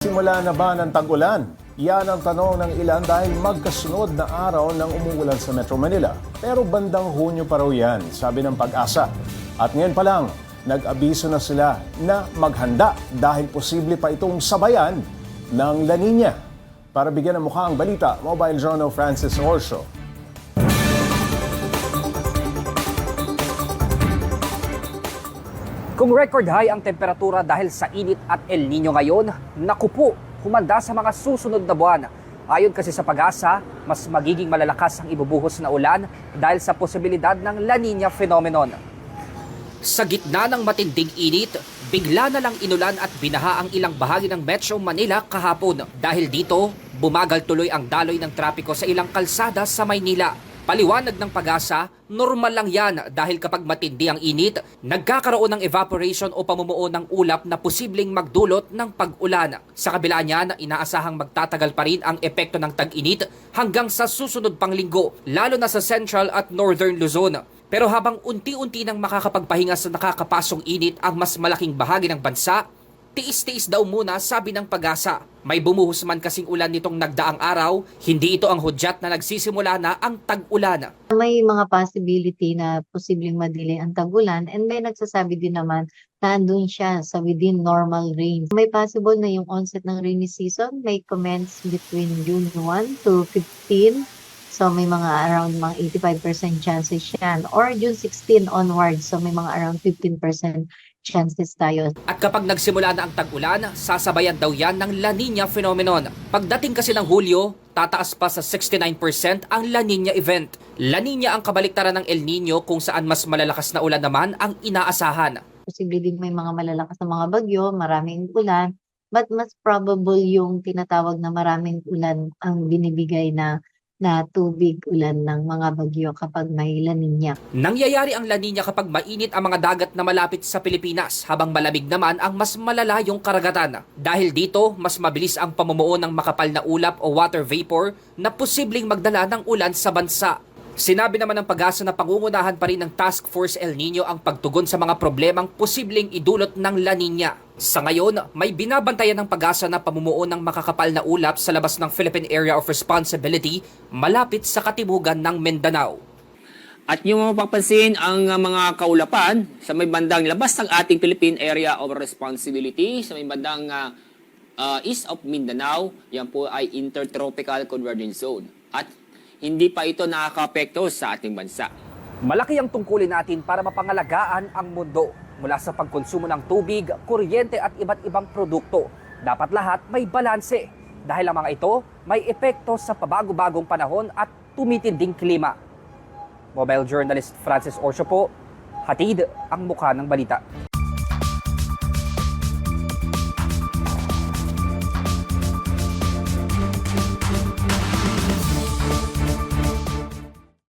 Simula na ba ng tag-ulan? Yan ang tanong ng ilan dahil magkasunod na araw ng umuulan sa Metro Manila. Pero bandang Hunyo pa raw yan, sabi ng pag-asa. At ngayon pa lang, nag-abiso na sila na maghanda dahil posible pa itong sabayan ng La Nina. Para bigyan ng mukha ang balita, Mobile Journal Francis Orso. Kung record high ang temperatura dahil sa init at El Nino ngayon, naku po, humanda sa mga susunod na buwan. Ayon kasi sa pag-asa, mas magiging malalakas ang ibubuhos na ulan dahil sa posibilidad ng La Nina phenomenon. Sa gitna ng matinding init, bigla na lang inulan at binaha ang ilang bahagi ng Metro Manila kahapon. Dahil dito, bumagal tuloy ang daloy ng trapiko sa ilang kalsada sa Maynila. Paliwanag ng pag-asa, normal lang yan dahil kapag matindi ang init, nagkakaroon ng evaporation o pamumuo ng ulap na posibleng magdulot ng pag-ulan. Sa kabila niyan, inaasahang magtatagal pa rin ang epekto ng tag-init hanggang sa susunod pang linggo, lalo na sa Central at Northern Luzon. Pero habang unti-unti nang makakapagpahinga sa nakakapasong init ang mas malaking bahagi ng bansa, tiis-tiis daw muna sabi ng pag-asa. May bumuhos man kasing ulan nitong nagdaang araw, hindi ito ang hudyat na nagsisimula na ang tag-ulan. may mga possibility na posibleng madelay ang tagulan and may nagsasabi din naman na andun siya sa within normal range. May possible na yung onset ng rainy season may commence between June 1 to 15. So may mga around mga 85% chances yan. Or June 16 onwards, so may mga around 15% chances tayo. At kapag nagsimula na ang tag-ulan, sasabayan daw yan ng La Nina phenomenon. Pagdating kasi ng Hulyo, tataas pa sa 69% ang La Nina event. La Nina ang kabaliktaran ng El Nino kung saan mas malalakas na ulan naman ang inaasahan. posible din may mga malalakas na mga bagyo, maraming ulan, but mas probable yung tinatawag na maraming ulan ang binibigay na na tubig ulan ng mga bagyo kapag may La Nina. Nangyayari ang La Nina kapag mainit ang mga dagat na malapit sa Pilipinas habang malamig naman ang mas malalayong karagatan. Dahil dito, mas mabilis ang pamumuo ng makapal na ulap o water vapor na posibleng magdala ng ulan sa bansa. Sinabi naman ng pag-asa na pangungunahan pa rin ng Task Force El Nino ang pagtugon sa mga problemang posibleng idulot ng La Nina. Sa ngayon, may binabantayan ng pag-asa na pamumuo ng makakapal na ulap sa labas ng Philippine Area of Responsibility malapit sa katimugan ng Mindanao. At yung mapapansin ang mga kaulapan sa may bandang labas ng ating Philippine Area of Responsibility, sa may bandang uh, uh, east of Mindanao, yan po ay Intertropical Convergence Zone. At hindi pa ito nakaka-apekto sa ating bansa. Malaki ang tungkulin natin para mapangalagaan ang mundo mula sa pagkonsumo ng tubig, kuryente at iba't ibang produkto. Dapat lahat may balanse dahil ang mga ito may epekto sa pabago-bagong panahon at tumitinding klima. Mobile journalist Francis Orso po, hatid ang mukha ng balita.